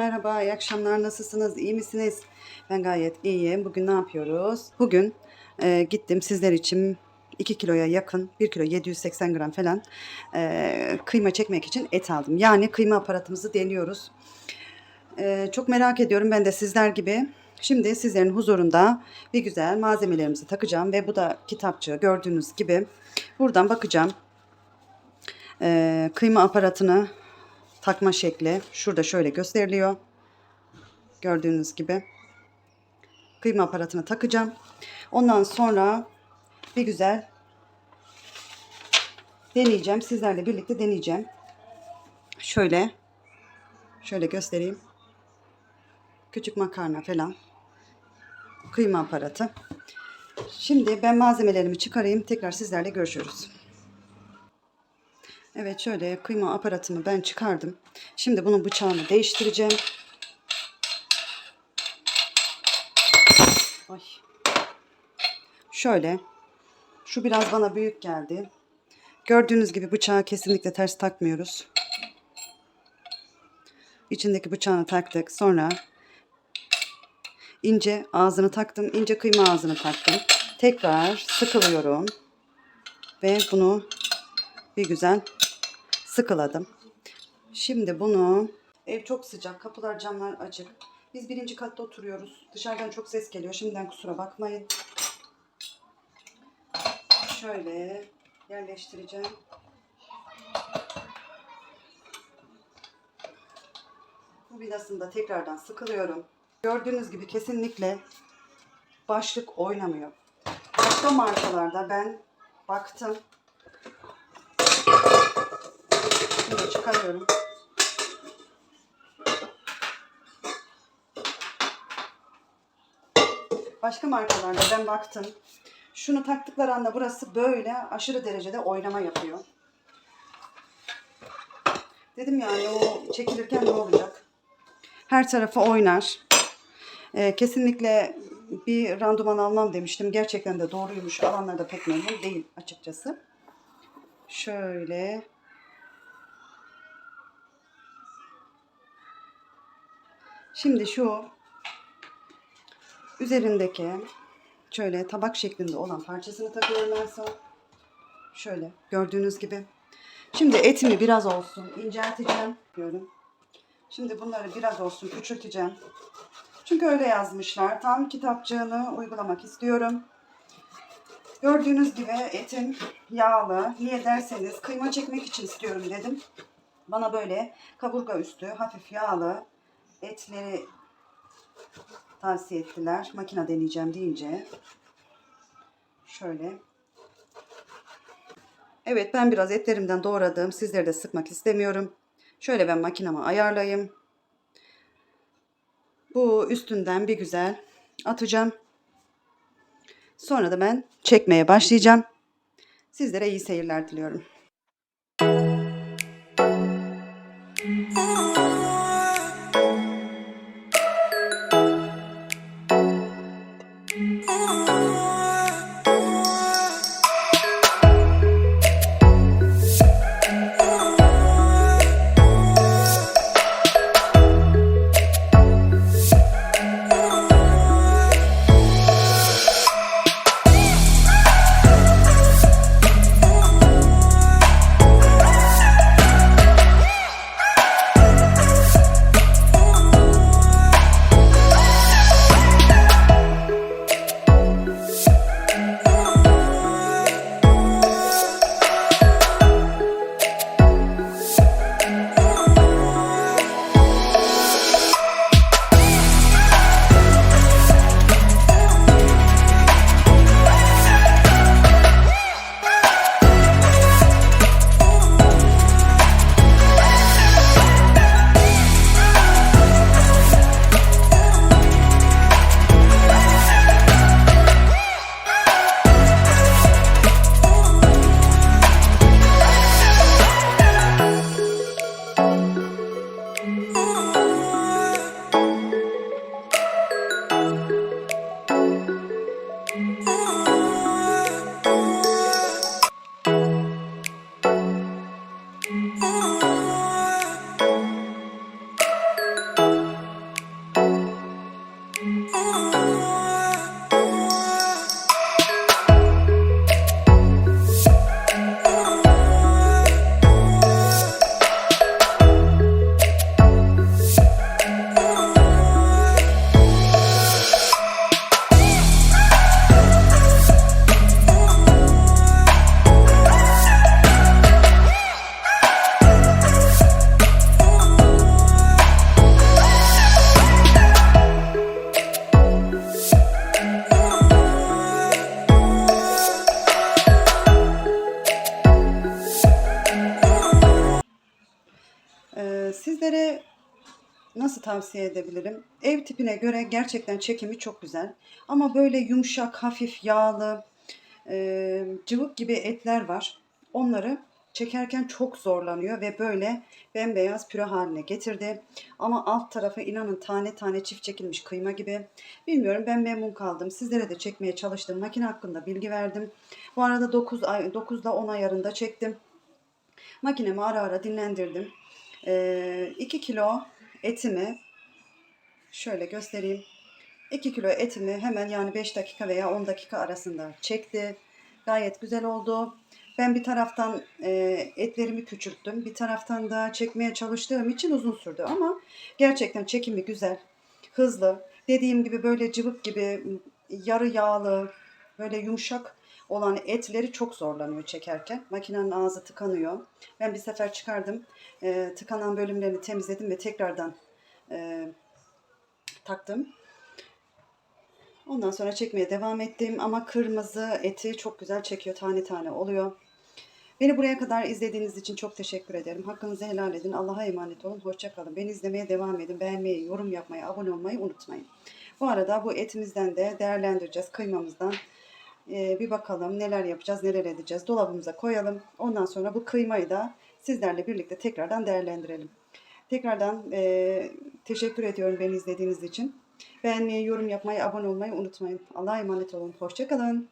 merhaba, iyi akşamlar. Nasılsınız, iyi misiniz? Ben gayet iyiyim. Bugün ne yapıyoruz? Bugün e, gittim sizler için 2 kiloya yakın, 1 kilo 780 gram falan e, kıyma çekmek için et aldım. Yani kıyma aparatımızı deniyoruz. E, çok merak ediyorum ben de sizler gibi. Şimdi sizlerin huzurunda bir güzel malzemelerimizi takacağım ve bu da kitapçı gördüğünüz gibi. Buradan bakacağım. E, kıyma aparatını takma şekli şurada şöyle gösteriliyor. Gördüğünüz gibi. Kıyma aparatını takacağım. Ondan sonra bir güzel deneyeceğim. Sizlerle birlikte deneyeceğim. Şöyle şöyle göstereyim. Küçük makarna falan. Kıyma aparatı. Şimdi ben malzemelerimi çıkarayım. Tekrar sizlerle görüşürüz. Evet şöyle kıyma aparatımı ben çıkardım. Şimdi bunun bıçağını değiştireceğim. Ay. Şöyle. Şu biraz bana büyük geldi. Gördüğünüz gibi bıçağı kesinlikle ters takmıyoruz. İçindeki bıçağını taktık. Sonra ince ağzını taktım. ince kıyma ağzını taktım. Tekrar sıkılıyorum. Ve bunu bir güzel sıkıladım. Şimdi bunu ev çok sıcak, kapılar camlar açık. Biz birinci katta oturuyoruz. Dışarıdan çok ses geliyor. Şimdiden kusura bakmayın. Şöyle yerleştireceğim. Bu vidasını da tekrardan sıkılıyorum. Gördüğünüz gibi kesinlikle başlık oynamıyor. Başka markalarda ben baktım. Şimdi çıkarıyorum. Başka markalarda ben baktım. Şunu taktıkları anda burası böyle aşırı derecede oynama yapıyor. Dedim yani o çekilirken ne olacak? Her tarafı oynar. Ee, kesinlikle bir randuman almam demiştim. Gerçekten de doğruymuş. Alanlar da pek memnun değil açıkçası. Şöyle Şimdi şu üzerindeki şöyle tabak şeklinde olan parçasını takıyorum en son. Şöyle gördüğünüz gibi. Şimdi etimi biraz olsun incelteceğim diyorum. Şimdi bunları biraz olsun küçülteceğim. Çünkü öyle yazmışlar. Tam kitapçığını uygulamak istiyorum. Gördüğünüz gibi etim yağlı. Niye derseniz kıyma çekmek için istiyorum dedim. Bana böyle kaburga üstü hafif yağlı etleri tavsiye ettiler. Makine deneyeceğim deyince. Şöyle. Evet ben biraz etlerimden doğradım. Sizleri de sıkmak istemiyorum. Şöyle ben makinamı ayarlayayım. Bu üstünden bir güzel atacağım. Sonra da ben çekmeye başlayacağım. Sizlere iyi seyirler diliyorum. Nasıl tavsiye edebilirim? Ev tipine göre gerçekten çekimi çok güzel. Ama böyle yumuşak, hafif yağlı, e, cıvık gibi etler var. Onları çekerken çok zorlanıyor ve böyle bembeyaz püre haline getirdi. Ama alt tarafı inanın tane tane çift çekilmiş kıyma gibi. Bilmiyorum ben memnun kaldım. Sizlere de çekmeye çalıştım. Makine hakkında bilgi verdim. Bu arada 9 ay 9 ile 10 ayarında çektim. Makinemi ara ara dinlendirdim. 2 kilo etimi şöyle göstereyim. 2 kilo etimi hemen yani 5 dakika veya 10 dakika arasında çekti. Gayet güzel oldu. Ben bir taraftan e, etlerimi küçülttüm. Bir taraftan da çekmeye çalıştığım için uzun sürdü. Ama gerçekten çekimi güzel. Hızlı. Dediğim gibi böyle cıvık gibi yarı yağlı, böyle yumuşak olan etleri çok zorlanıyor çekerken. Makinenin ağzı tıkanıyor. Ben bir sefer çıkardım. E, tıkanan bölümlerini temizledim ve tekrardan e, taktım. Ondan sonra çekmeye devam ettim ama kırmızı eti çok güzel çekiyor. Tane tane oluyor. Beni buraya kadar izlediğiniz için çok teşekkür ederim. Hakkınızı helal edin. Allah'a emanet olun. Hoşçakalın. Beni izlemeye devam edin. Beğenmeyi, yorum yapmayı, abone olmayı unutmayın. Bu arada bu etimizden de değerlendireceğiz. Kıymamızdan Ee, bir bakalım neler yapacağız, neler edeceğiz. Dolabımıza koyalım. Ondan sonra bu kıymayı da sizlerle birlikte tekrardan değerlendirelim. Tekrardan e, teşekkür ediyorum beni izlediğiniz için. Beğenmeyi, yorum yapmayı, abone olmayı unutmayın. Allah'a emanet olun. Hoşçakalın.